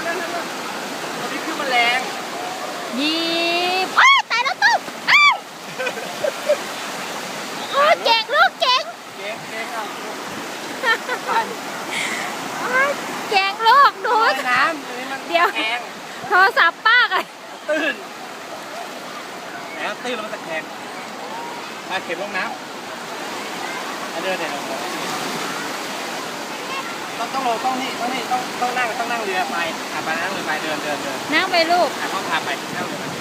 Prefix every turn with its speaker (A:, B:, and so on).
A: นนี้คือมันแงยีบอ้าตายแล้วตุ๊กอ้าวโอ้ยเก่งลูกเก่ง
B: เก๊กเก๊กอะ
A: ไปอ้ยเก่งลูกดู
B: น้ำ
A: เดี๋ยว
B: แรง
A: โทรศัพท์ป้ากัน
B: ตื้นแล้วตื้นแล้วมันตะแคงมาเข็มลงน้ำมาเดินเดินลง ต้องต้องลงต้องนี่ต้องนี่ต้องต้องนั่งต้องนั่งเรือไปอะไปนั่งเรือไปเดินเดินเดิน
A: นั่งไปลูก
B: อะเขาพาไปนั่งเรือไปไป